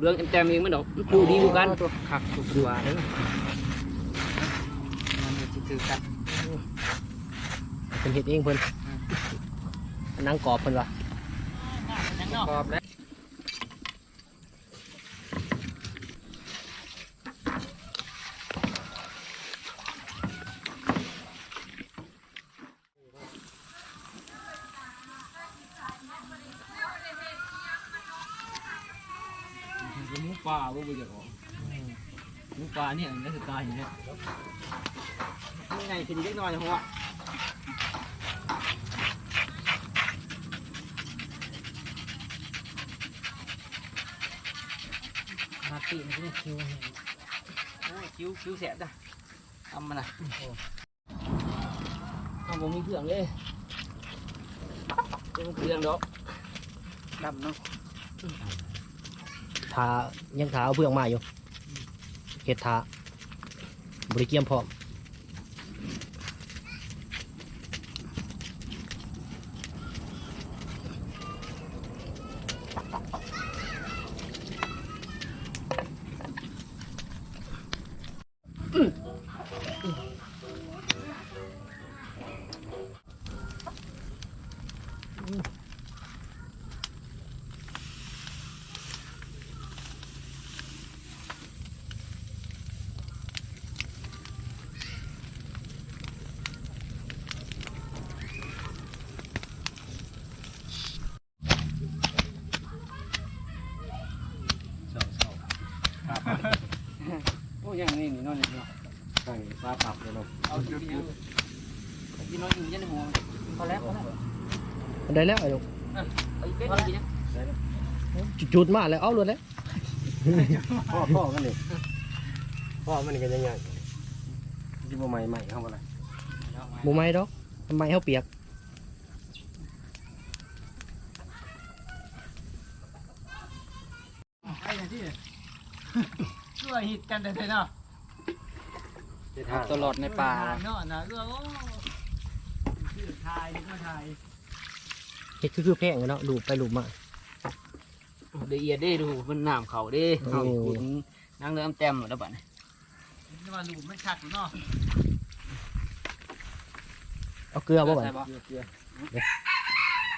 เรื่องแจมเองมันดอกผู้ดีดูกันตัวขักตัวตัวเด้อมันจะถือกันเป็นเห็ดเองเพิ่นนั่งกรอบเพิ่นวะกรอบแล้ว หมูป่าบ่บ่จะออกหมูป่าเนี่ยมันจะตายอย่างเงี้ยนี่ไงกินเล็กน้อยหัวมาตีมันจะคิวโอ้ยคิ้วคิ้วแสบจ้ะทำมันนะเอาบ่มีเครื่องเลยเป็นเครื่องดอกดำเนาะ ทายังทาเอาเพื่องมาอยู่เห็ดทาบริเกียมพร้อม โอ้ยังนี่นี่นอนนี่เนาะ ใส่ปลาตับเลยเนาะ เอาจุดเดียวกินน้อยอยู่ยันในหัว พอแล้วพอแล้ว มัน ได้แล้วไอ้ลูกเอาอีกเป็นกินนะจุดๆมาแล้วเอาเลยแล้วพ่อพ่อมันนี่พ่อมันนี่ก็ยังไงที่บ่ใหม่ใหม่เข้ามาเลยบ่ไหม่ดอกทำไมเฮาเปียกไอ้ที่ช่วยฮิตกันได้เนาะตลอดในป่าเนาะนะเรื่องโอ้ชื่อทายนี่ก็ทาย เห็ดคือคือแพงอะเนาะลูบไปลูบมาละเอียดเด้ดูมันน้ำเขาเด้โอ้ เอาอีกขุนนั่งเริ่มแต้มหมดแล้วบัดนี้นี่ว่าหลุมไม่ชัดอยู่เนาะเอาเกลือบ่บัดใส่บ่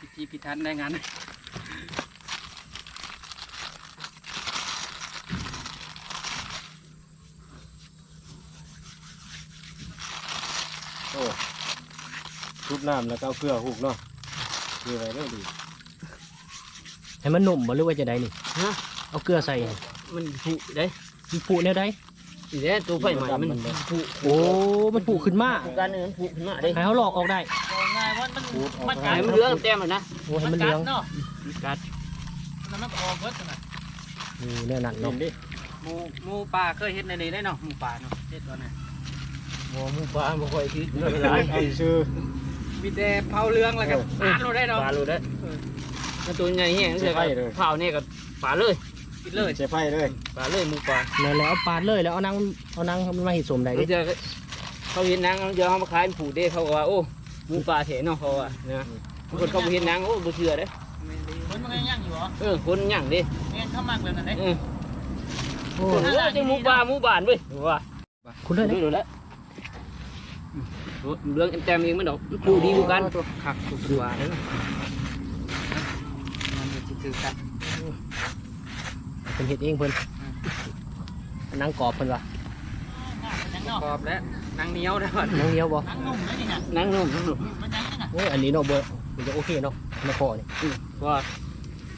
พิธีพิธันได้งานชุบน้ำแล้วก็เอาเกลือหุกเนาะ คืออะไรเรื่องดี ให้มันนุ่มบ่หรือว่าจะได้นี่ฮะ เอาเกลือใส่มันผุเด้มันผูแนวใดอีเด้ตัวไฟใหม่มันผุโอ้มันผูขึ้นมาผุกันเนื้อมันผุขึ้นมาเด้ให้เขาหลอกออกได้บอกง่ายว่ามันมันไอ้กัดมันเหลืองแต้มเลยนะโอ้ให้มัมันนเหกัลืดองเนาะมันกัดแล้วมันก็ออกเบิดนะนี่แนวนั้นกิเนาะนดิหมูหมูป่าเคยเฮ็ดในนี้ได้เนาะหมูป่าเนาะเฮ็ดตอนนั้นหมูหมูปลาบ่ค่อยคิดเวลาไอ้ชื่อ มีแต่เผาเรืองแล้วก็ปาดเราได้เนาะปลารู้ได้มันตัวใหญ่แห้งเสือเผาเนี่ยกับปลาเลยกินเลยใช้ไฟเลยปลาเลยหมูปลาแล้วแล้วเอาปาดเลยแล้วเอานังเอานังมันมาเห็ดสมได้ดิเดี๋ยวเขาเห็นนางเดี๋ยวเขามาขายเป็นผูเด้เขาก็ว่าโอ้หมูปลาเถเนาะเขาว่านะคนเขาบ่เห็นนางโอ้บ่เชื่อเด้คนมันยังย่างอยู่เหรอเออคนหยังเด้เอ็นเข้ามากเลยนะเด็กเออโอ้โอ้โหจะหมูปลาหมูบานเว้ยว่าคุณเลยดูนะดูแล้ว เรื่องแจมเองมันดอกผู้ดีดูกันตัวขักตัวตัวเด้อมันจะถือกันเป็นเห็ดเองเพิ่นนั่งกรอบเพิ่นวะยังเนาะกรอบแล้วนางเหนียวได้ป่ะนั่งเดียวบ่นั่งนุ่มเลยนี่ฮะนั่งนุ่มนั่งนุ่มมันยังนี่นะโอ้ยอันนี้เนาะเบอร์มันจะโอเคเนาะมาพอนี่ว่า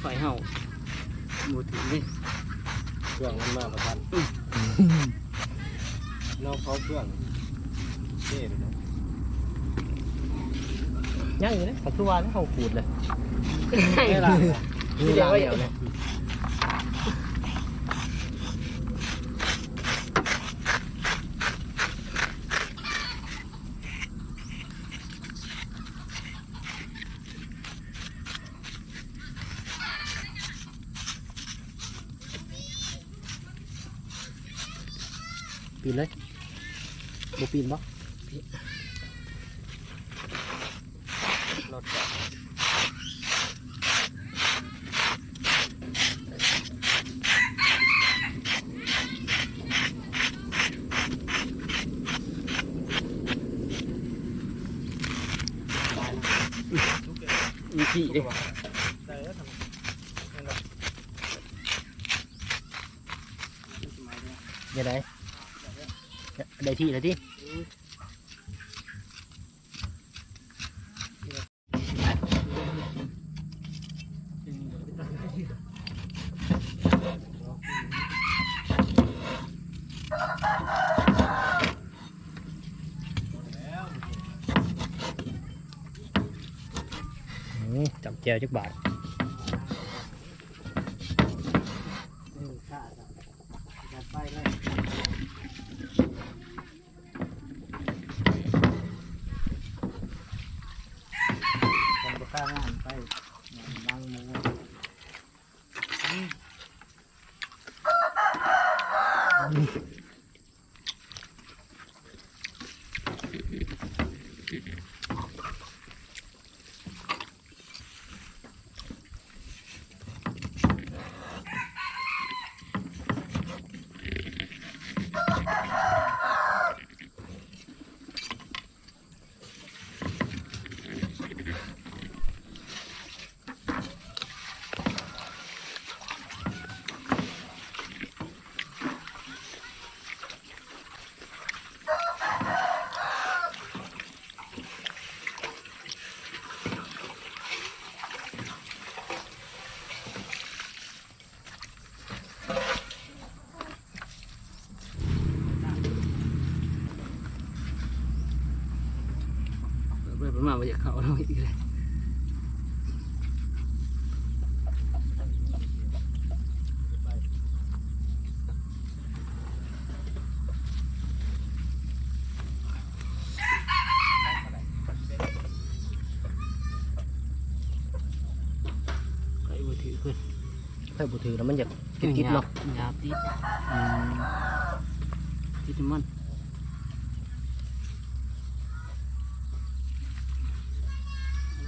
ไฟเห่าหมูถึงนี่เครื่องมันมาประทันนอกเขาเครื่องเท่เลยเนาะ ย่างอยู่นะปัจจุบันเขาขูดเลยไม่ล่ะนี่ลางเดียวเลยปีนเลยบ่ปีนบ่ มีขี้ดิแต่แล้วทำไมนั่นแหละสมัยเนี้ยยังไงได้ที่แล้วที่ อื มจับแจวจักบาท เออข้าจะจะไปเลยผมจะข้างานไปนั่งหมู เปิดประมาณว่าจะเข้าเราอีก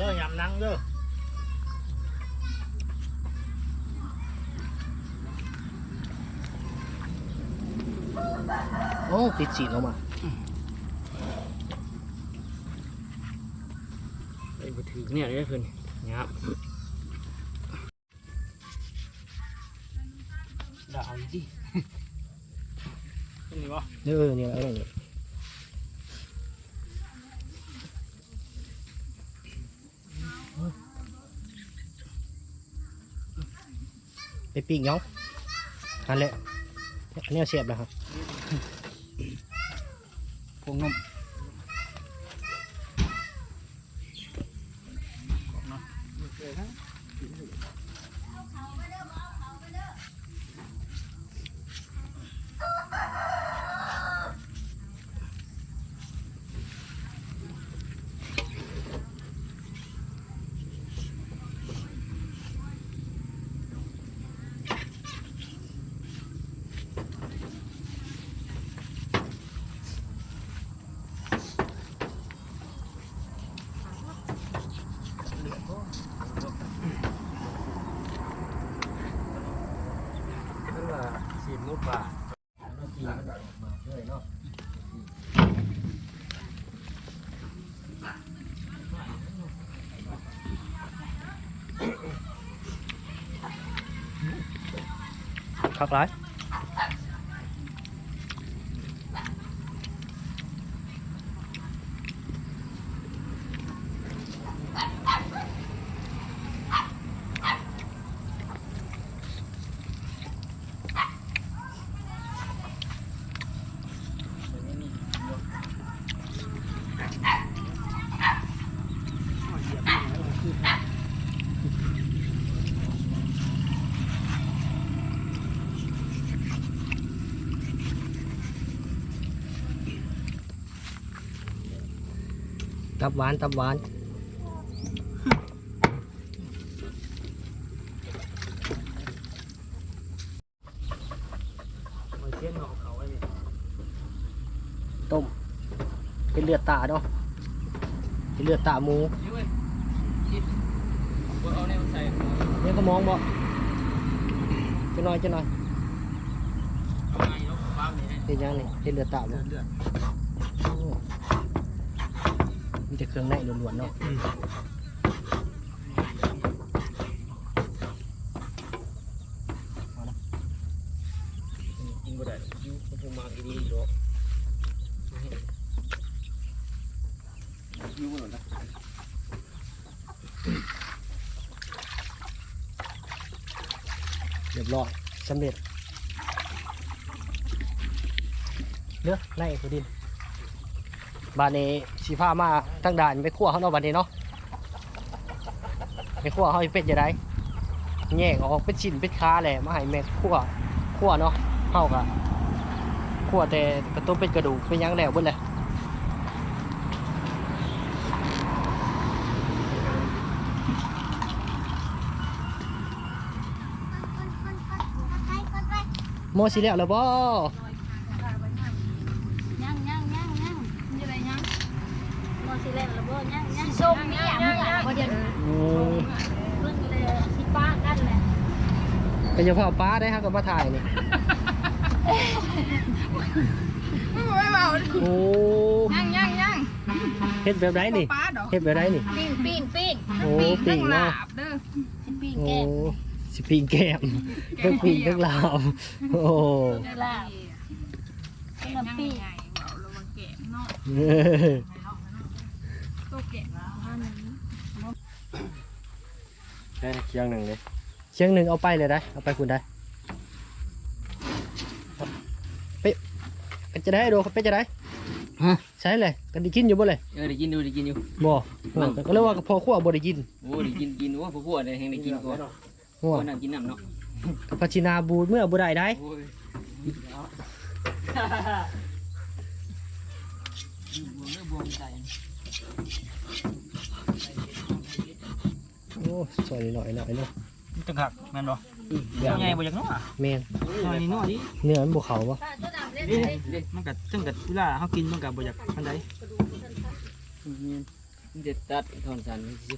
เลยไอ้บ่ถือขึ้นค่อยบูถือแล้วมันจะติดติดๆเนาะหยาบติดอืมติดมันเด้อยำนั่งเด้อโอ้ติดสีลงมาไอ้บ่ถือเนี่ยได้ขึ้นหยาบดาวดิเป็นไงวะเออเนี่ยอะไรเนี่ย ปปีกเนาะอันแหละอันนี้เสียบแล้วครับพวงนม คักร้า ตับหวานตับหวานมันเสียงของเขาไอ้นี่ต้มเป็นเลือดตาเนาะเป็นเลือดตาหมูนี่เว้ยคิดว่าเอาแนวใส่เนี่ยก็มองบ่จะน้อยจะน้อยเอาไงเนาะบ้างนี่ให้เป็นยังนี่เป็นเลือดตาบ่เมันจะเครื่องในล้วนๆเนาะกินบ่ได้ยูผมมาอีนี่ดอกยูบ่หล่นนะเรียบร้อยสำเร็จเนื้อกไล่ตัวดิน บานนี้สีผ้ามาทั้งด่านไปขั้วเขาเนาะบานนี้เนาะไปขั้วเขาสิเป็ดจะได้แยกออกเป็นชิ้นเป็นค้าแหละมาให้แม่ขั้วขั้วเนาะเฮากะขั้วแต่กระตุ้มเป็นกระดูกเป็นหยังแล้วเบิดเลยโมสิแล้วแล้วบ่ ยังยังยังยังมีอะไรยัง มอสิเล่นแล้วบ่ยังยังส้มเนี่ยเมื่อบ่เดี๋ยวอืมเพิ่งเลยสิป้ากันแหละก็จะพ่อป้าได้ครับกับมาถ่ายนี่ไม่เบาโอ้ยังยังยังเฮ็ดแบบไรนี่ป้าดอกเฮ็ดแบบไรนี่ปิ้งปิ้งปิ้งโอ้ปีปิ่กงลาเนาะบเด้อสิปิ้งโอ้แก้มสิปิงแก้มเรื่องปิงเรื่องลาวโอ้ได้ลาบเป็นยังน้ำปิ้งไงเบาระวังแกะเนาะเออ ตัวแกะว่านั้นได้เคียงหนึ่งเลยเชียงหนึ่งเอาไปเลยได้ เอาไปคุณได้ไปไปจะได้ดูไปจะได้ฮะใช่เลยกันได้กินอยู่บ่เลยเออได้กินอยู่ได้กินอยู่บ่เออก็เลยว่าพอขั้วบ่ได้กินโอ้ได้กินกินว่าพวกพวกได้แฮงได้กินก่อนหัวคนนั่งกินน้ำเนาะพัชินาบูดเมื่อบ่ได้ได้โอ้ยบวมใจ โอ้สวยหน่อยหน่อยเนาะจังหักแม่นบ่ใหญ่บ่จักเนาะแม่นหน่อยนี่เนาะดิเนื้อมันบ่เข้าบ่ป้าตัวดำเล่นเด้เลยเด้มันก็จังกัดเวลาเฮากินมันก็บ่อยากปานใดมันเด็ดตัดทอนสันสิ